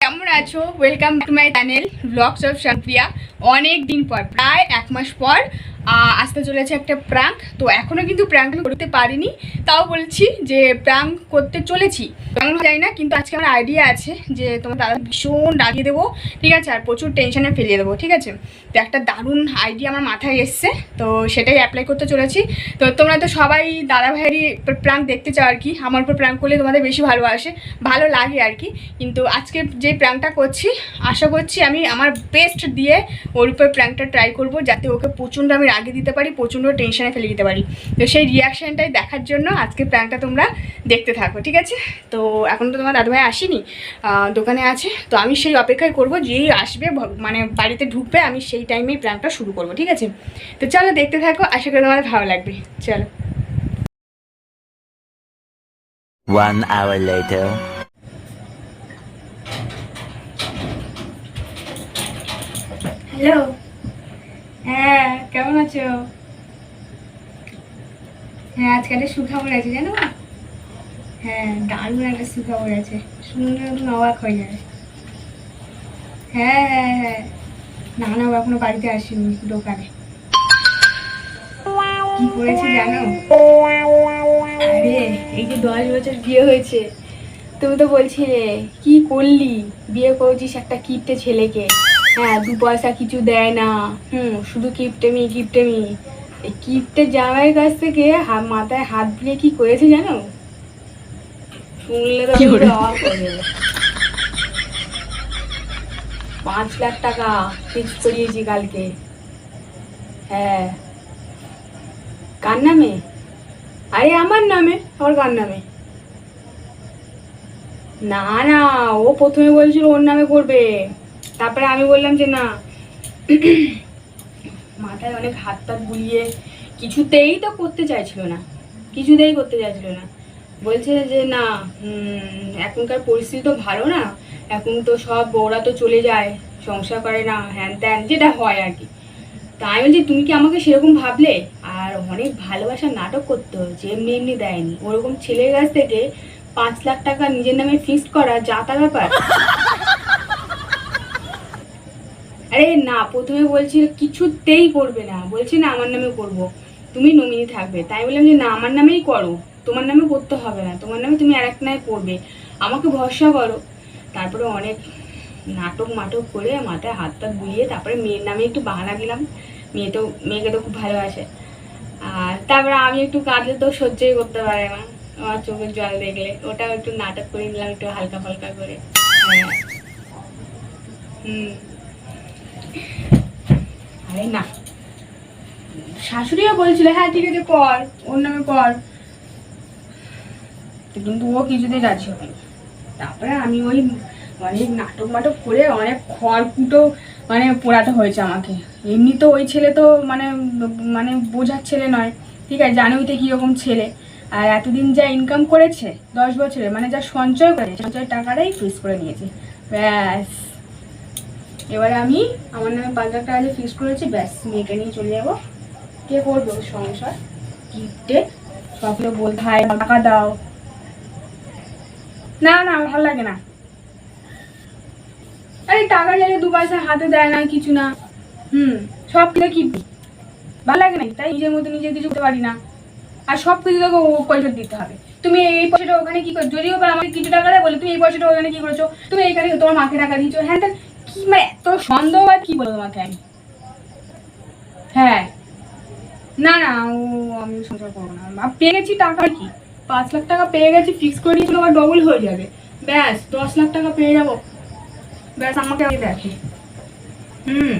কেমন আছো? Welcome to my channel blogs of Shantiya অনেক দিন পর, প্রায় এক মাস পর আসতে চলেছে একটা প্রাঙ্ক তো এখনও কিন্তু প্রাঙ্ক করতে পারিনি। তাও বলছি যে প্রাঙ্ক করতে চলেছি। যাই না, কিন্তু আজকে আমার আইডিয়া আছে যে তোমার দাদা ভীষণ ডাকিয়ে দেবো, ঠিক আছে? আর প্রচুর টেনশনে ফেলিয়ে দেবো, ঠিক আছে? তো একটা দারুণ আইডিয়া আমার মাথায় এসছে, তো সেটাই অ্যাপ্লাই করতে চলেছি। তো তোমরা তো সবাই দাদা ভাইয়েরই প্রাঙ্ক দেখতে চাও আর কি। আমার উপর প্রাঙ্ক করলে তোমাদের বেশি ভালোবাসে ভালো লাগে আর কি। কিন্তু আজকে যে প্র্যাঙ্কটা করছি, আশা করছি আমি আমার বেস্ট দিয়ে ওর উপর প্র্যাঙ্কটা ট্রাই করব, যাতে ওকে প্রচণ্ড আমি রাগে দিতে পারি প্রচণ্ড টেনশনে ফেলে দিতে পারি। তো সেই রিয়াকশানটাই দেখার জন্য আজকে প্র্যাঙ্কটা তোমরা দেখতে থাকো ঠিক আছে? তো এখন তো তোমার দাদুভাই আসেনি দোকানে আছে। তো আমি সেই অপেক্ষায় করব যেই আসবে মানে বাড়িতে ঢুকবে আমি সেই টাইমেই প্র্যাঙ্কটা শুরু করব ঠিক আছে? তো চলো দেখতে থাকো আশা করি তোমার ভালো লাগবে। চলো। One hour later. হ্যালো হ্যাঁ কেমন আছো? হ্যাঁ আজকে একটা সুখবর আছে, জানো? হ্যাঁ দারুণ একটা সুখবর আছে। শুনলে তুমি অবাক হয়ে যাবে। হ্যাঁ হ্যাঁ হ্যাঁ। না না ও এখনও বাড়িতে আসেনি দোকানে। কি করেছে জানো? আরে, এই যে দশ বছর বিয়ে হয়েছে, তুমি তো বলছিলে, কি করলি? বিয়ে করেছিস একটা কিপটে ছেলেকে। হ্যাঁ দু পয়সা কিছু দেয় না। হুম শুধু কিপটেমি কিপটেমি। এই কিপটে জামাইয়ের কাছ থেকে মাথায় হাত দিয়ে কি করেছে জানো? শুনলে তো অবাক হয়ে যাবে। পাঁচ লাখ টাকা ফিক্স করিয়েছি কালকে। হ্যাঁ। কার নামে? আরে আমার নামে আমার কার নামে? না না ও প্রথমে বলছিল ওর নামে করবে। তারপরে আমি বললাম যে না, মাথায় অনেক হাত টাত বুলিয়ে কিছুতেই তো করতে চাইছিল না, কিছুতেই করতে চাইছিল না। বলছে যে না এখনকার পরিস্থিতি তো ভালো না, এখন তো সব বউরা তো চলে যায়, সংসার করে না, হ্যান ত্যান, যেটা হয় আর কি। তা আমি বলছি, তুমি কি আমাকে সেরকম ভাবলে? আর অনেক ভালোবাসার নাটক করতে হয়েছে এমনি এমনি দেয়নি। ওরকম ছেলের কাছ থেকে পাঁচ লাখ টাকা নিজের নামে ফিক্সড করা যা তা ব্যাপার। আরে না, প্রথমে বলছিল কিছুতেই করবে না। বলছে, না, আমার নামে করব। তুমি নমিনি থাকবে। তাই বললাম যে, না, আমার নামেই করো। তোমার নামে করতে হবে না। তোমার নামে তুমি আর এক নামে করবে। আমাকে ভরসা করো। তারপরে অনেক নাটক মাটক করে মাথায় হাত টাত বুলিয়ে তারপরে মেয়ের নামে একটু বাহানা দিলাম। মেয়ে তো, মেয়েকে তো খুব ভালোবাসে। আর তারপরে আমি একটু কাঁদলে তো সহ্যই করতে পারে না। আমার চোখের জল দেখলে। ওটাও একটু নাটক করে নিলাম একটু হালকা ফালকা করে। হ্যাঁ। হুম। না? শাশুড়িও বলছিল হ্যাঁ ঠিক আছে কর ওর নামে কর কিন্তু ও কিছুতেই রাজি হয়নি। তারপরে আমি ওই অনেক নাটক মাটক করে অনেক খড়কুটো মানে পোড়াতে হয়েছে আমাকে। এমনি তো ওই ছেলে তো মানে মানে বোঝার ছেলে নয়। ঠিক আছে জানোই তো কীরকম ছেলে। আর এতদিন যা ইনকাম করেছে, দশ বছরে মানে যা সঞ্চয় করেছে সঞ্চয় টাকাটাই ফ্রিজ করে নিয়েছে। ব্যাস। এবারে আমি আমার নামে পাঁচ লাখ টাকা যে ফিক্স করেছি, ব্যাস, মেয়েকে নিয়ে চলে যাব। কে করবে সংসার? গিফটে সবগুলো বল, ভাই টাকা দাও। না না ভালো লাগে না। আরে, টাকা চাইলে দু পয়সা হাতে দেয় না, কিছু না। হুম, সব কিছু কি ভালো লাগে না তাই নিজের মতো নিজে কিছু করতে পারি না। আর সব কিছু তোকে পয়সা দিতে হবে। তুমি এই পয়সাটা ওখানে কি করছ যদিও আমাকে কিছু টাকা দেয় বলে তুমি এই পয়সাটা ওখানে কি করেছ? তুমি এইখানে তোমার মাকে টাকা দিয়েছ। হ্যাঁ কি মানে এত সন্দেহ আর কি বলব তোমাকে আমি? হ্যাঁ। না না, ও, আমি সংসার করব না। পেয়ে গেছি টাকা কি? পাঁচ লাখ টাকা পেয়ে গেছি ফিক্স করে দিয়েছিল আবার ডবল হয়ে যাবে। ব্যাস, দশ লাখ টাকা পেয়ে যাব। ব্যাস, আমাকে আমি দেখে। হুম।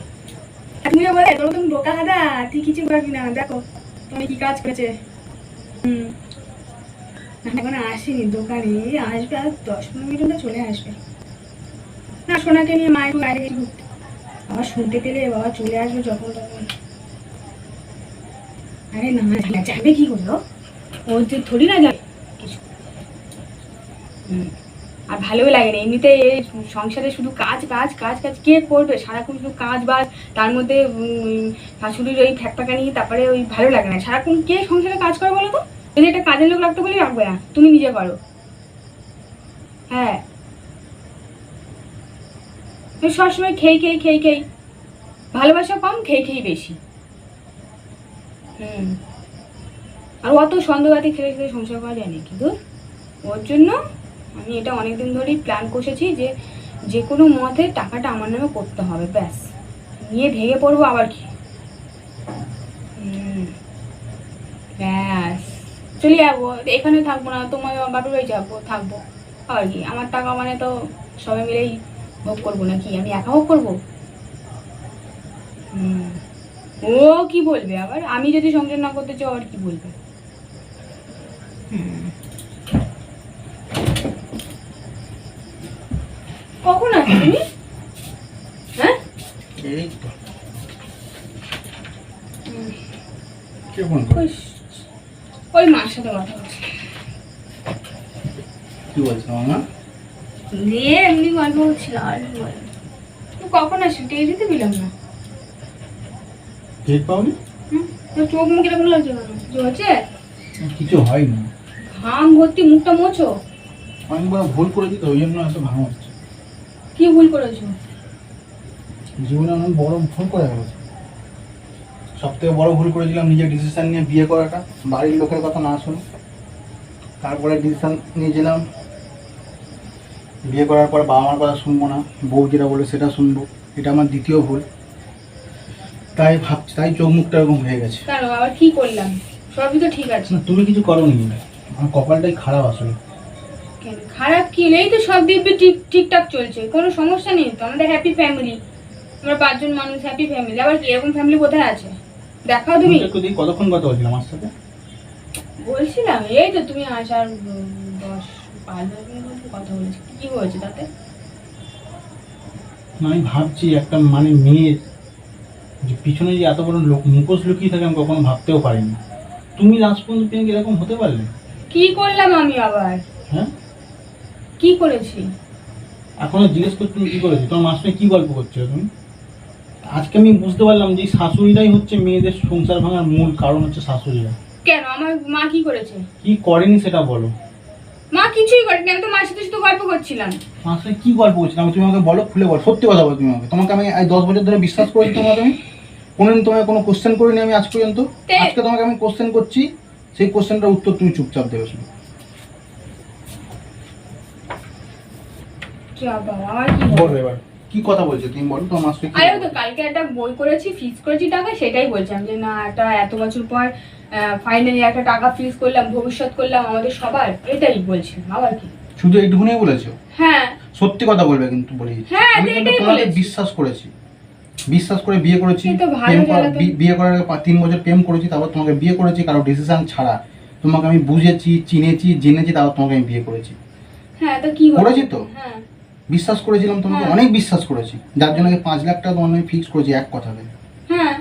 তুমি বলে তোর তুমি বোকা হাদা, তুই কিছু পারবি না, দেখো, তুমি কি কাজ করেছে? হুম। এখন আসেনি, দোকানে, আসবে আর দশ পনেরো মিনিট চলে আসবে। না, সোনাকে নিয়ে মা একটু বাইরে গেছে ঘুরতে। আবার শুনতে পেলে বাবা চলে আসবে যখন তখন। আরে না যাবে কি করল ও? যে থরি না যাবে? কিছু আর ভালোও লাগে না, এমনিতে সংসারে শুধু কাজ কাজ কাজ কাজ, কে করবে? সারাক্ষণ শুধু কাজ বাজ, তার মধ্যে শাশুড়ির ওই ফ্যাকপাকানি তারপরে ওই ভালো লাগে না। সারাক্ষণ কে সংসারে কাজ করে বলো তো? যদি একটা কাজের লোক রাখতে বলি রাখবে না। তুমি নিজে করো। হ্যাঁ। তুমি সবসময় খেই খেই খেই খেই ভালোবাসা কম খেই খেই বেশি। হুম। আর অত সন্দেহবাদী খেলে খেলে সংসার করা যায় নাকি দূর? ওর জন্য আমি এটা অনেকদিন ধরেই প্ল্যান কষেছি যে যে কোনো মতে টাকাটা আমার নামে করতে হবে, ব্যাস। নিয়ে ভেঙে পড়ব আবার কি ব্যাস। চলে যাব। এখানে থাকব না, তোমার বাপের বাড়ি যাব, থাকব। আর কি, আমার টাকা মানে তো সবাই মিলেই ভোগ করব নাকি? আমি একা ভোগ করব? ও কি বলবে আবার? আমি যদি সংসার না করতে চাও আর কি বলবে? কখন আসবে তুমি? হ্যাঁ? ওই মার সাথে কথা বলছি। কি বলছো মামা? দিয়ে এমনি গল্প হচ্ছিল আর তুই কখন আসবি টের দিতে পেলাম না। টের পাওনি? হুম? তোর চোখ মুখ এরকম লাগছে কেন কিছু হয়নি। ঘাম ভর্তি মুখটা মোছো? অনেকবার ভুল করেছি তো ওই জন্য এত হচ্ছে। কি ভুল করেছ? জীবনে অনেক বড় ভুল করে গেছে সব থেকে বড় ভুল করেছিলাম নিজের ডিসিশন নিয়ে বিয়ে করাটা বাড়ির লোকের কথা না শুনে। তারপরে ডিসিশন নিয়েছিলাম বিয়ে করার পর বাবা মার কথা শুনব না বউ যেটা বলে সেটা শুনব এটা আমার দ্বিতীয় ভুল। তাই ভাবছি তাই চোখ মুখটা এরকম হয়ে গেছে। কেন আবার কি করলাম? সবই তো ঠিক আছে। না তুমি কিছু করো করোনি। আমার কপালটাই খারাপ আসলে। কেন? খারাপ কি? নেই তো সব দিব্যি ঠিক ঠিকঠাক চলছে। কোনো সমস্যা নেই তো? আমাদের হ্যাপি ফ্যামিলি আমরা পাঁচজন মানুষ হ্যাপি ফ্যামিলি আবার কি এরকম ফ্যামিলি কোথায় আছে? দেখাও তুমি। একটু দিই কতক্ষণ কথা বলছিলাম আমার সাথে? বলছিলাম এই তো তুমি আসার দশ পাঁচ দশ মিনিট কথা বলেছি। কি হয়েছে তাতে? আমি ভাবছি একটা মানে মেয়ের যে পিছনে যে এত বড় লোক মুখোশ লুকিয়ে থাকে আমি কখনো ভাবতেও পারিনি। তুমি লাস্ট পর্যন্ত প্রিয়াঙ্কা এরকম হতে পারলে? কি করলাম আমি আবার? হ্যাঁ? কি করেছি? এখনও জিজ্ঞেস করছ তুমি কি করেছ? তোমার মার কি গল্প করছ তুমি? আজকে আমি বুঝতে পারলাম যে শাশুড়িরাই হচ্ছে মেয়েদের সংসার ভাঙার মূল কারণ হচ্ছে শাশুড়িরা। কেন? আমার মা কি করেছে? কি করেনি সেটা বলো। মা কিছুই করেনি আমি তো মার সাথে শুধু গল্প করছিলাম। মার সাথে কি গল্প করছিলাম? তুমি আমাকে বলো খুলে বলো সত্যি কথা বলো তুমি আমাকে। তোমাকে আমি এই দশ বছর ধরে বিশ্বাস করেছি তোমাকে আমি। কোনোদিন তোমাকে কোনো কোশ্চেন করিনি আমি আজ পর্যন্ত। আজকে তোমাকে আমি কোশ্চেন করছি সেই কোশ্চেনটার উত্তর তুমি চুপচাপ দেবে শুনে কি বাবা কি বলবে? এবার। কি কথা বলছো? তুমি বলো তোমার মাস থেকে আরে তো কালকে একটা বই করেছি ফিস করেছি টাকা সেটাই বলছিলাম যে না একটা এত বছর পর ফাইনালি একটা টাকা ফিস করলাম ভবিষ্যৎ করলাম আমাদের সবার। এটাই বলছিলাম আবার কি? শুধু এইটুকুনি বলেছ? হ্যাঁ। সত্যি কথা বলবে কিন্তু বলি। হ্যাঁ, আমি কিন্তু তোমাকে বিশ্বাস করেছি। বিশ্বাস করে বিয়ে করেছি এই তো ভালো প্রেম বিয়ে করার আগে তিন বছর প্রেম করেছি তারপর তোমাকে বিয়ে করেছি কারও ডিসিশন ছাড়া। তোমাকে আমি বুঝেছি চিনেছি জেনেছি তারপর তোমাকে আমি বিয়ে করেছি। হ্যাঁ তো কি হলো? করেছি তো? হ্যাঁ। বিশ্বাস করেছিলাম তোমাকে হ্যাঁ। অনেক বিশ্বাস করেছি। যার জন্য আমি পাঁচ লাখ টাকা তোমার আমি ফিক্স করেছি এক কথাতে। হ্যাঁ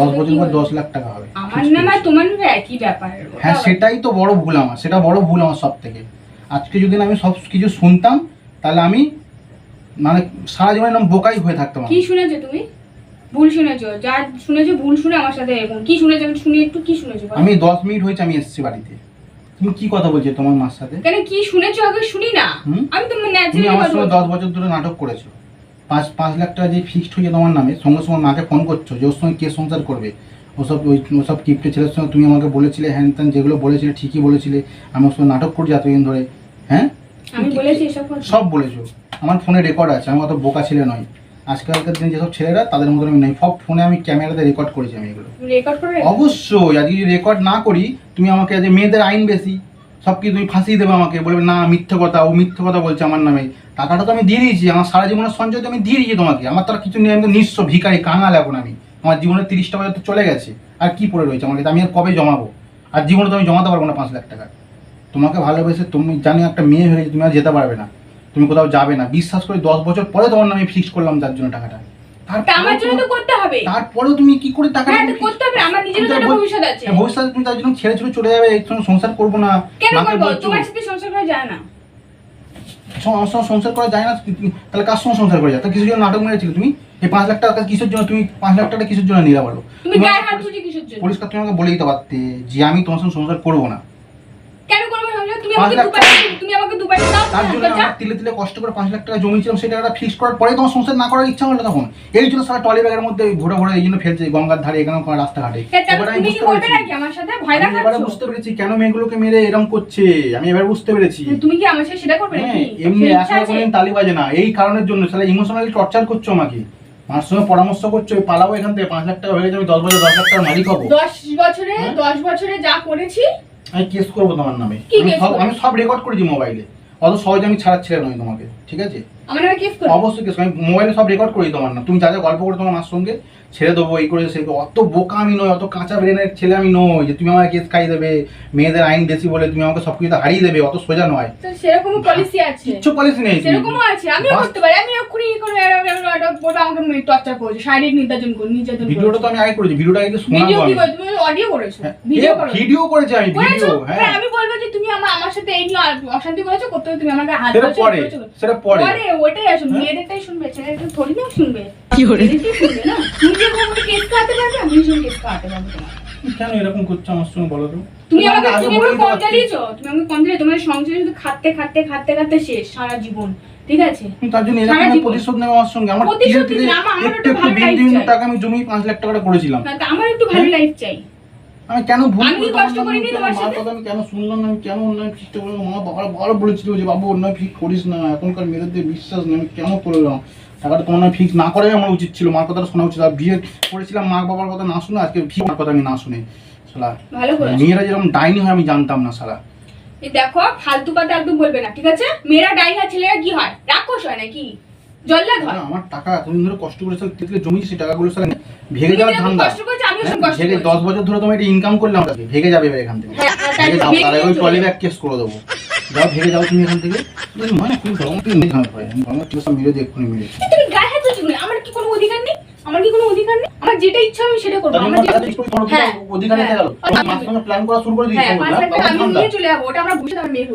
দশ বছর পর দশ লাখ টাকা হবে আমার fixed নাম আর করেছি। তোমার নাম একই ব্যাপার। ওটা হ্যাঁ আবার- সেটাই তো বড় ভুল আমার সেটা বড় ভুল আমার সব থেকে আজকে যদি না আমি সব কিছু শুনতাম তাহলে আমি মানে সারা জীবন এরকম বোকাই হয়ে থাকতাম কি শুনেছো তুমি? ভুল শুনেছো? যা শুনেছো ভুল শুনে আমার সাথে এরকম। কি শুনেছো? আমি শুনি একটু কি শুনেছো? বলো? আমি দশ মিনিট হয়েছে আমি এসেছি বাড়িতে। তুমি কি কথা বলছো তোমার মার সাথে? কেন কি শুনেছো আগে? শুনি না আমি তো ন্যাচারালি আমার কথা বলছি। দশ বছর ধরে নাটক করেছ। পাঁচ পাঁচ লাখ টাকা যে ফিক্সড হয়েছে তোমার নামে সঙ্গে সঙ্গে মাকে ফোন করছ যে ওর সঙ্গে কে সংসার করবে? ওসব ওই ওসব কিপ্টে ছেলের সঙ্গে তুমি আমাকে বলেছিলে হ্যান ত্যান যেগুলো বলেছিলে ঠিকই বলেছিলে। আমি ওর সঙ্গে নাটক করছি এতদিন ধরে। হ্যাঁ? আমি বলেছি সব বলেছ। আমার ফোনে রেকর্ড আছে আমি অত বোকা ছেলে নই। আজকালকার দিনে যেসব ছেলেরা তাদের মতন আমি নেই। সব ফোনে আমি ক্যামেরাতে রেকর্ড করেছি আমি এগুলো। রেকর্ড করে অবশ্যই। আজকে যদি রেকর্ড না করি তুমি আমাকে আজ মেয়েদের আইন বেশি। সব কিছু তুমি ফাঁসিয়ে দেবে আমাকে। বলবে না মিথ্যে কথা ও মিথ্যে কথা বলছে আমার নামে। টাকাটা তো আমি দিয়ে দিয়েছি। আমার সারা জীবনের সঞ্চয় তো আমি দিয়ে দিয়েছি তোমাকে। আমার তো আর কিছু নেই। আমি তো নিঃস্ব ভিকারি কাঙাল এখন আমি। আমার জীবনের তিরিশটা বছর তো চলে গেছে। আর কি পড়ে রয়েছে আমাকে? আমি আর কবে জমাবো? আর জীবনে তো আমি জমাতে পারব না পাঁচ লাখ টাকা। তোমাকে ভালোবেসে তুমি জানি একটা মেয়ে হয়ে তুমি আর যেতে পারবে না। তুমি কোথাও যাবে না। বিশ্বাস করে দশ বছর পরে তোমার নামে ফিক্স করলাম যার জন্য টাকাটা। আমার জন্য তো করতে হবে। তারপরেও তুমি কি করে টাকা করতে হবে। আমার নিজেরও তো ভবিষ্যৎ আছে। ভবিষ্যতে তুমি তার জন্য ছেড়ে ছেড়ে চলে যাবে এই সঙ্গে সংসার করব না। কেন করব? তোমার সাথে সংসার করা যায় না। আমার সঙ্গে সংসার করা যায় না তুমি- তাহলে কার সঙ্গে সংসার করে যায়? তা কিসের জন্য নাটক মেরেছিলে তুমি? এই পাঁচ লাখ টাকা কিসের জন্য তুমি পাঁচ লাখ টাকা কিসের জন্য নিলে বলো? পরিষ্কার তুমি আমাকে বলে দিতে পারতে যে আমি তোমার সঙ্গে সংসার করব না। কেন তুমি আমাকে লাখ তুমি আমাকে দুবার দাও তার জন্য আমার তিলে তিলে কষ্ট করে পাঁচ লাখ টাকা জমিয়েছিলাম সেই টাকাটা ফিক্স করার পরে তোমার সংসার না করার ইচ্ছা হলো তখন। এই জন্য সারা টলি ব্যাগের মধ্যে ঘোরা ঘোরা এই জন্য ফেলছে গঙ্গার ধারে এখানে ওখানে রাস্তাঘাটে। এ, তাহলে এবার আমি তুমি কি বুঝতে করবে পেরেছি। নাকি? আমার সাথে ভয় আমি এবারে বুঝতে পেরেছি কেন মেয়েগুলোকে মেরে এরকম করছে। আমি এবার বুঝতে পেরেছি। তুমি কি আমার সাথে সেটা করবে হ্যাঁ নাকি? এমনি? কোনদিন তালি বাজে না। এই কারণের জন্য ইমোশনালি টর্চার করছ আমাকে। আমার সঙ্গে পরামর্শ করছ পালাবো এখান থেকে পাঁচ লাখ টাকা হয়ে যাবে দশ বছর দশ লাখ টাকা মালিক হব। দশ বছরে হ্যাঁ? দশ বছরে যা করেছি আমি কেস করব তোমার নামে। আমি সব আমি সব রেকর্ড করেছি মোবাইলে অত সহজে আমি ছাড়াচ্ছিলাম আমি তোমাকে। ঠিক আছে? আমার নামে কেস করবে। অবশ্যই কেস আমি মোবাইলে সব রেকর্ড করি তোমার না তুমি যা যা গল্প করে তোমার মার সঙ্গে ছেড়ে দেবো এই করে সে অত বোকা আমি নই অত কাঁচা ব্রেনের ছেলে আমি নই যে তুমি আমাকে কেস খাইয়ে দেবে মেয়েদের আইন বেশি বলে তুমি আমাকে সব কিছুতে হারিয়ে দেবে অত সোজা নয়। তো সেরকম পলিসি আছে। কিচ্ছু পলিসি নেই সেরকমও আছে বাস- করতে পারি। আমি এক্ষুনি করে বলব আমাকে টর্চার করেছে শারীরিক নির্যাতন করে নির্যাতন ভিডিওটা তো আমি আগে করেছি ভিডিওটা আগে শোনাবো ভিডিও কি আমি। তুমি অডিও করেছ? হ্যাঁ, ভিডিও এ, করেছ? ভিডিও করেছি আমি ভিডিও হ্যাঁ। হ্যাঁ আমি বলব যে তুমি আমার আমার সাথে এই নিয়ে অশান্তি করেছ করতে তুমি আমাকে হাত ধরেছো, সেটা পরে। পরে ওটাই আসুন হ্যাঁ? মেয়েদেরটাই শুনবে ছেলেদের থোড়ি না শুনবে মেয়েদেরটাই শুনবে না? তুমি যে আমাকে কেস পারবে আমি কেস পারব তোমার। কেন এরকম করছ আমার সঙ্গে বলো তো? তুমি আমাকে তুমি আমাকে কম। জ্বালিয়েছো তুমি আমাকে কম জ্বালিয়ে তোমার সংসারে শুধু খাটতে খাটতে খাটতে খাটতে শেষ সারা জীবন ঠিক আছে? তার জন্য এরকম প্রতিশোধ নেবে আমার সঙ্গে। আমার প্রতিশোধ ধীরে ধীরে নিতে না, আমার- আমার একটু ভালো দিন life দিন চাই। টাকা আমি জমি পাঁচ লাখ টাকাটা করেছিলাম। তা আমার একটু ভালো হ্যাঁ? লাইফ চাই। আমি কেন ভুল আমি কষ্ট করিনি কেন তোমার সাথে? কথা আমি কেন শুনলাম না? আমি কেন অন্যায় ফিরতে বললাম মা বাবা বারবার বলেছিল যে বাবু অন্যায় ফিক করিস না। এখনকার মেয়েদের বিশ্বাস নেই। আমি কেন করলাম টাকাটা তোমার নয় ফিক্স না করাই আমার উচিত ছিল। মার কথাটা শোনা উচিত। আর বিয়ে করেছিলাম মা বাবার কথা না শুনে আজকে ফি মার কথা আমি না শুনে। শালা ভালো মেয়েরা যেরকম ডাইনি হয় আমি জানতাম না শালা। দেখো ফালতু কথা একদম বলবে না ঠিক আছে? মেয়েরা ডাইনা ছেলেরা কি হয়? রাক্ষস হয় নাকি? জল্লাদ হয়। না, আমার টাকা এতদিন ধরে কষ্ট করে শালা তিতলে জমি সেই টাকাগুলো শালা ভেঙে যাওয়ার ধান্দা। কষ্ট করেছ আমিও হ্যাঁ, কষ্ট ভেঙে করেছি। দশ বছর ধরে তোমার এটা ইনকাম করলাম তাকে ভেঙে যাবে এখান থেকে। হ্যাঁ, তাই ভেঙে যাও ভেঙে ওই চলে ব্যাগ কেস করে দেবো। যাও ভেঙে যাও তুমি এখান থেকে। বলি, মা তুমি গরম তুই নেই খাবে ভাই। আমি গরম মেরে দিয়ে এক্ষুনি মেরে তুমি গায়ে হাত তুলছো আমার কি কোনো অধিকার নেই? আমার কি কোনো অধিকার নেই? আমার যেটা ইচ্ছা আমি সেটা করব। আমার যেটা অধিকার হ্যাঁ। গেল। প্ল্যান করা শুরু করে দিয়েছি হ্যাঁ আমি নিয়ে চলে যাব। ওটা আমরা বুঝে আমার মেয়ে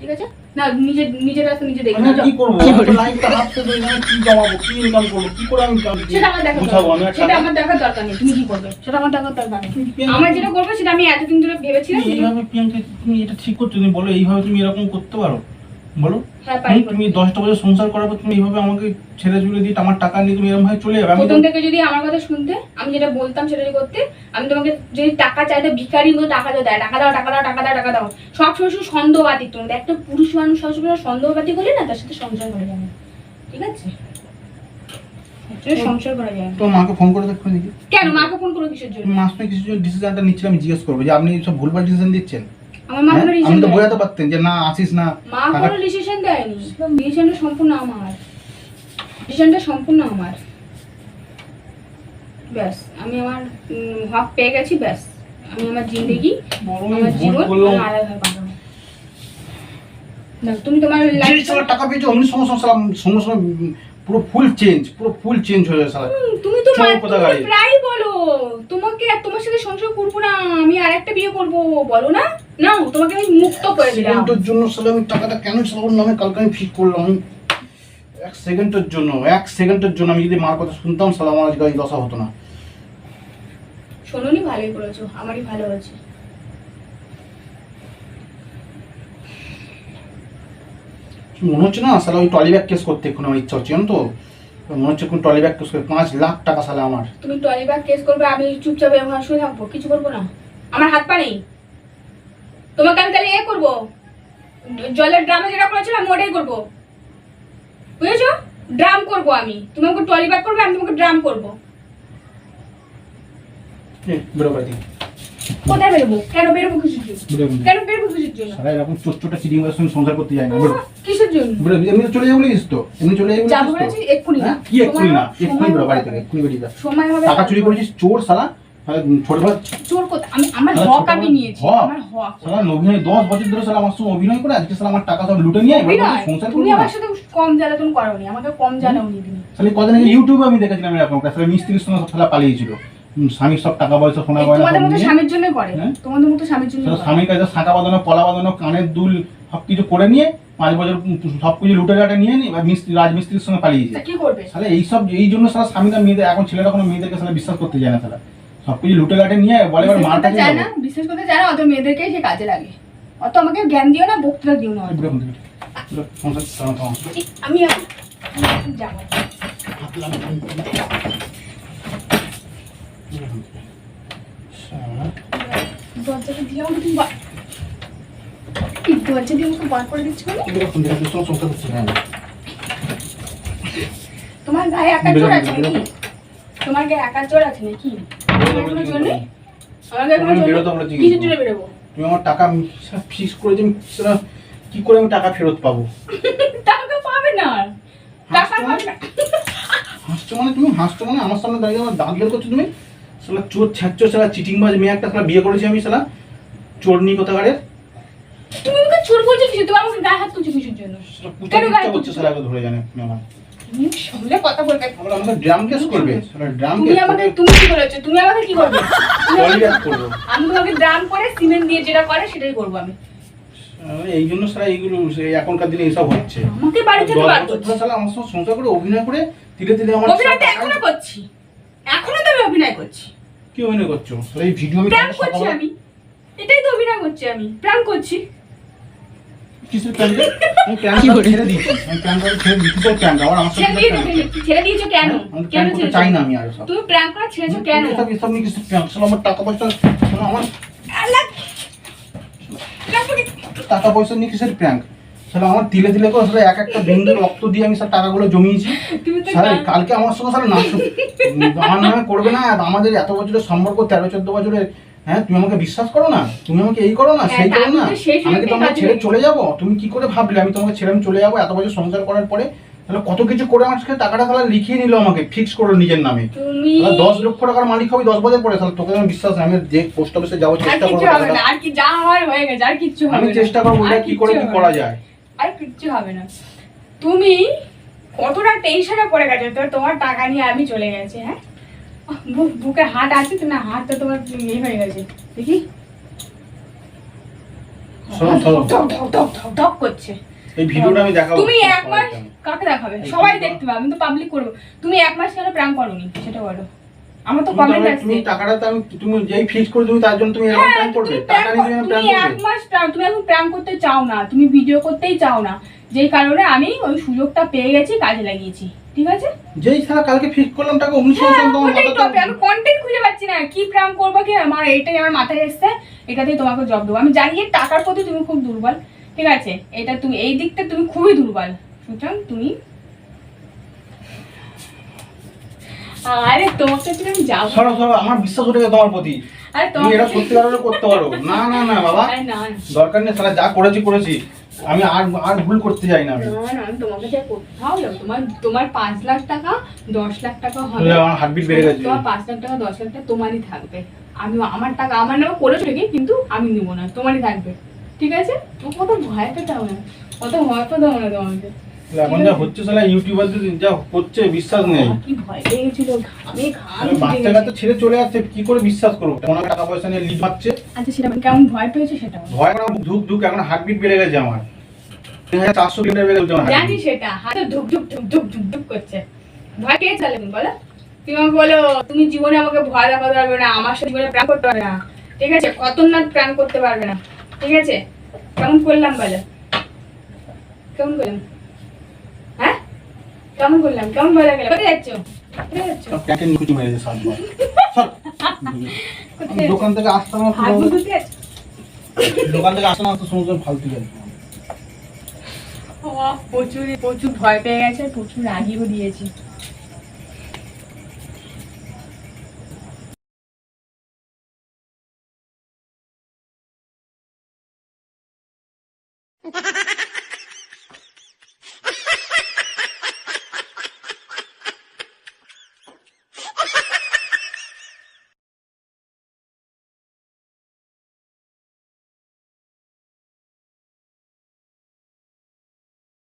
ঠিক আছে? না নিজের নিজের রাস্তা নিজে দেখে আমি কি করব? লাইফটা হাতে ধরে আমি কি জমাবো কি ইনকাম করব কি করে আমি সেটা আমার দেখার বুঝাবো আমি দরকার সেটা আমার দেখার দরকার নেই তুমি কি করবে? সেটা আমার দেখার দরকার নেই। আমার যেটা করবে সেটা আমি এতদিন ধরে ভেবেছিলাম এইভাবে তুমি এটা ঠিক করছ তুমি বলো এইভাবে তুমি এরকম করতে পারো। বলো। হ্যাঁ হুম, তুমি দশটা বছর সংসার করার পর তুমি এইভাবে আমাকে ছেড়ে চলে দিয়ে আমার টাকা নিয়ে তুমি এরকম ভাবে চলে যাবে। প্রথম থেকে যদি আমার কথা শুনতে আমি যেটা বলতাম সেটা যদি করতে আমি তোমাকে যদি টাকা চাই চাইতে ভিখারির মতো টাকা দিয়ে টাকা দাও টাকা দাও টাকা দাও টাকা দাও। সব সময় শুধু সন্দেহবাদী তোমাদের একটা পুরুষ মানুষ সবসময় সন্দেহবাদী করলে না তার সাথে সংসার করা যাবে ঠিক আছে? এর সংসার করা যায় না। মাকে ফোন করে কেন? মাকে ফোন করো কিসের জন্য? মাস ডিসিশনটা আমি জিজ্ঞেস করব যে আপনি সব ভুলভাল ডিসিশন দিচ্ছেন? আমার মা হ্যাঁ? আমি তো বোঝাতে পারতেন যে না আসিস না মা কোনো ডিসিশন দেয়নি। ডিসিশনটা সম্পূর্ণ আমার। ডিসিশনটা সম্পূর্ণ আমার। ব্যাস আমি আমার হক পেয়ে গেছি ব্যাস। আমি আমার জিন্দগি আমার জীবন করলাম। আমি না, তুমি তোমার লাইফ টাকা পেয়েছ অমনি পুরো ফুল চেঞ্জ পুরো ফুল চেঞ্জ হয়ে তুমি তো প্রায় বলো তোমাকে আর তোমার সাথে সংসার করব না আমি আর একটা বিয়ে করব বলো না? না তোমাকে আমি মুক্ত করে দিলাম। সেকেন্ডের জন্য সালা আমি টাকাটা কেন সবার নামে কালকে আমি ঠিক করলাম। আমি এক সেকেন্ডের জন্য এক সেকেন্ডের জন্য আমি যদি মার কথা শুনতাম সালা আমার আজকে এই দশা হতো না। শোনোনি ভালোই করেছ আমারই ভালো হয়েছে। মনে হচ্ছে না সালা ওই টলি ব্যাগ কেস করতে এখন আমার ইচ্ছা হচ্ছে জানো তো? মনে হচ্ছে কোন টলি ব্যাগ কেস করে পাঁচ লাখ টাকা সালা আমার। তুমি টলি ব্যাগ কেস করবে আমি চুপচাপ শুয়ে থাকব কিছু করব না। আমার হাত পা নেই। তোমাকে আমি তাহলে এ করব? জলের ড্রামে যেটা করেছিলাম আমি ওটাই করব। বুঝেছ? ড্রাম করব আমি। তুমি আমাকে টলি ব্যাগ করবে আমি তোমাকে ড্রাম করব। কোথায় বেরোবো? কেন বেরোবো কিসের জন্য? কেন বেরোবো জন্য? এরকম সঙ্গে সংসার করতে যায় না কিসের জন্য? এমনি চলে যাব তো। এমনি চলে যাব যাব বলেছি এক্ষুনি না হ্যাঁ? কি এক্ষুনি না? সময়- এক্ষুনি বেরো বাড়ি সময় থেকে এক্ষুনি বেরিয়ে যা। সময় হবে টাকা চুরি করেছিস? চোর সালা ছোটবেলা চোর কোথা আমি আমার হক আমি নিয়েছি। আমার হক। সালা অভিনয় দশ বছর ধরে সালা আমার সঙ্গে অভিনয় করে আজকে আমার টাকা সব লুটে নিয়ে এবার সংসার তুমি আমার সাথে কম জ্বালাতন করোনি আমাকে কম জ্বালাওনি তুমি। তাহলে কদিন আগে ইউটিউবে আমি দেখেছিলাম এরকম মিস্ত্রির সঙ্গে পালিয়েছিল। স্বামীর সব টাকা পয়সা সোনা গয়না তোমাদের সব মতো নিয়ে। স্বামীর জন্য করে। হ্যাঁ? তোমাদের মতো স্বামীর জন্য স্বামীর কাছে শাঁখা বাঁধানো পলা বাঁধানো কানের দুল সব কিছু করে নিয়ে পাঁচ বছর সব কিছু লুটে গাটে নিয়ে নি মিস্ত্রি রাজমিস্ত্রির সঙ্গে পালিয়েছে। কি করবে? তাহলে এইসব এই জন্য সারা স্বামীরা মেয়েদের এখন ছেলেরা কোনো মেয়েদেরকে সারা বিশ্বাস করতে যায় না তারা। সব কিছু লুটে গাটে নিয়ে বলে এবার চায় না? চায় না? অত মেয়েদেরকে সে কাজে লাগে। অত আমাকে জ্ঞান দিও না বক্তৃতা দিও না। আমি এখন যাব। দরজাটা দিয়ে আমাকে তুমি দরজা দিয়ে আমাকে বার করে দিচ্ছ কেন? তোমার গায়ে একার জোর আছে নাকি? তোমার গায়ে একার জোর আছে নাকি? কোনো জন্য বেরোবো। তুমি আমার টাকা ফিক্স করে যে কি করে আমি টাকা ফেরত পাবো? টাকা পাবে না টাকা হাসছো পাবে না। হাসছো মানে তুমি? হাসছো মানে? আমার সামনে দাঁড়িয়ে আমার দাঁত বের করছ তুমি? সালা চোর ছাড়ছো সালা চিটিংবাজ মেয়ে একটা সালা বিয়ে করেছি আমি সালা চোরনি কোথাকারের? তুমি আমাকে চোর বলছো কিছু তুমি আমাকে গায়ে হাত তুলছো কিসের জন্য? কেন গায়ে তুলছো? ধরে জানে আমার তুমি কথা বলবে। আমরা আমাকে ড্রাম কেস করবে। ড্রাম তুমি আমাকে তুমি কি বলেছ? তুমি আমাকে কি করবে? তুমি আমাকে- পলিগ্রাফ করব। আমি তোমাকে ড্রাম করে সিমেন্ট দিয়ে যেটা করে সেটাই করব আমি। এই জন্য সালা এইগুলো এখনকার দিনে এইসব হচ্ছে। আমাকে বাড়ি থেকে বার করছ ধরে আমার সঙ্গে সংসার করে অভিনয় করে ধীরে ধীরে আমার তো এখনও করছি। এখনও তো আমি অভিনয় করছি। কি অভিনয় করছ? এই ভিডিও আমি প্র্যাঙ্ক করছি আমি। এটাই তো অভিনয় করছি আমি। প্র্যাঙ্ক করছি। আমি ছেড়ে দিয়েছি? আমি ছেড়ে দিয়েছি? আবার আমার ছেড়ে দিয়েছ ছেড়ে দিয়েছ কেন? কেন প্যান্ট চাই না আমি আর সব তুমি প্র্যাঙ্ক করা ছেড়েছো কেন? এসব এসব নিয়ে শালা আমার টাকা পয়সা আমার টাকা পয়সা নিয়ে কিসের প্র্যাঙ্ক শালা আমার তিলে তিলে করে শালা এক একটা বিন্দু রক্ত দিয়ে আমি সব টাকাগুলো জমিয়েছি। তুমি তো শালা গান- কালকে আমার সঙ্গে শালা নাচ আমার নামে করবে না। আমাদের এত বছরের সম্পর্ক তেরো চোদ্দ বছরের হ্যাঁ তুমি আমাকে বিশ্বাস করো না? তুমি আমাকে এই করো না হ্যাঁ, সেই করো না? আমি কি তোমাকে ছেড়ে চলে যাব? তুমি কি করে ভাবলে? আমি তোমাকে ছেড়ে আমি চলে যাব এত বছর সংসার করার পরে? তাহলে কত কিছু করে আমার সাথে টাকাটা তাহলে লিখিয়ে নিল আমাকে ফিক্স করো নিজের নামে? তাহলে দশ লক্ষ টাকার মালিক হবে দশ বছর পরে তাহলে তোকে আমি বিশ্বাস আমি যে পোস্ট অফিসে যাব চেষ্টা করব আর কি যা হয় হয়ে গেছে আর কিচ্ছু হবে আমি চেষ্টা করব কি করে কি করা যায়? আর কিচ্ছু হবে না। তুমি কতটা টেনশনে পড়ে গেছো তোমার টাকা নিয়ে আমি চলে গেছি হ্যাঁ? বুকে হাট আছে তো না হাত তো তোমার ইয়ে হয়ে গেছে। দেখি। করছে। এই ভিডিওটা আমি দেখাবো তুমি এক মাস কাকে দেখাবে? সবাই দেখতে পাবে আমি তো পাবলিক করব। তুমি এক মাস কেন প্রাণ করোনি? সেটা বলো। আমার তো কমেন্ট আমি- তুমি টাকাটা তো আমি তুমি যেই ফিক্স করে তুমি তার জন্য তুমি এরকম হ্যাঁ, করবে। টাকা নিয়ে তুমি কর- প্ল্যান এক মাস তুমি এখন করতে চাও না তুমি ভিডিও করতেই চাও না। যেই কারণে আমি ওই সুযোগটা পেয়ে গেছি কাজে লাগিয়েছি। ঠিক আছে? যেই সারা কালকে ফিক্স করলাম টাকা উনিশশো হ্যাঁ, তোমার ওটাই তো। আমি কন্টেন্ট খুঁজে পাচ্ছি না। কি করব কি? আমার এটাই আমার মাথায় এসছে। এটাতেই তোমাকে জব দেবো। আমি জানি টাকার প্রতি তুমি খুব দুর্বল। ঠিক আছে? এটা তুমি এই দিকটা তুমি খুবই দুর্বল। সুতরাং তুমি আরে তোমাকে আমি যাব? সরো সরো আমার বিশ্বাস উঠে গেছে তোমার প্রতি। আরে তুমি এটা সত্যি করতে পারো। না না না বাবা। দরকার নেই সারা যা করেছি করেছি। আমি আর আর ভুল করতে চাই না আমি। আমি তোমাকে যা কোথাও যাব তোমার তোমার পাঁচ লাখ টাকা দশ লাখ টাকা হবে। আমার হার্টবিট বেড়ে গেছে। তোমার পাঁচ লাখ টাকা দশ লাখ টাকা তোমারই থাকবে। আমি আমার টাকা আমার নামে করেছ ঠিকই কিন্তু আমি নিবো না তোমারই থাকবে। ঠিক আছে? তো কত ভয় পেতে হবে না। কত ভয় পেতে হবে না তোমাকে। এখন যা হচ্ছে সালা ইউটিউবারদের যা হচ্ছে বিশ্বাস নেই। কি ভয় পেয়ে গেছিল ঘামে ঘাম বাচ্চা কাচ্চা ছেড়ে চলে আসছে কি করে বিশ্বাস করব? ওনার টাকা পয়সা নিয়ে লিড মারছে? আচ্ছা সেটা আমি কেমন ভয় পেয়েছ সেটা? ভয় আমার ধুক ধুক এখন হার্টবিট বেড়ে গেছে আমার। তিন হাজার চারশো কিলোমিটার বেড়ে গেছে আমার জানি সেটা হাতে ধুক ধুক ধুক ধুক ধুক ধুক করছে। ভয় পেয়ে চালে বলো। তুমি আমাকে বলো তুমি জীবনে আমাকে ভয় দেখাতে পারবে না আমার সাথে জীবনে প্রাণ করতে পারবে না। ঠিক আছে না প্রাণ করতে পারবে না। ঠিক আছে কেমন করলাম বলো। কেমন করলাম? হ্যাঁ? কেমন করলাম? কেমন ভালো গেল কোথায় যাচ্ছ? দোকান থেকে আসতে আমার হাত মুখ ধুতে যাচ্ছ দোকান থেকে আসতে আমার তো সমুদ্র ফালতু গেল প্রচুর প্রচুর ভয় পেয়ে গেছে প্রচুর রাগিও দিয়েছি।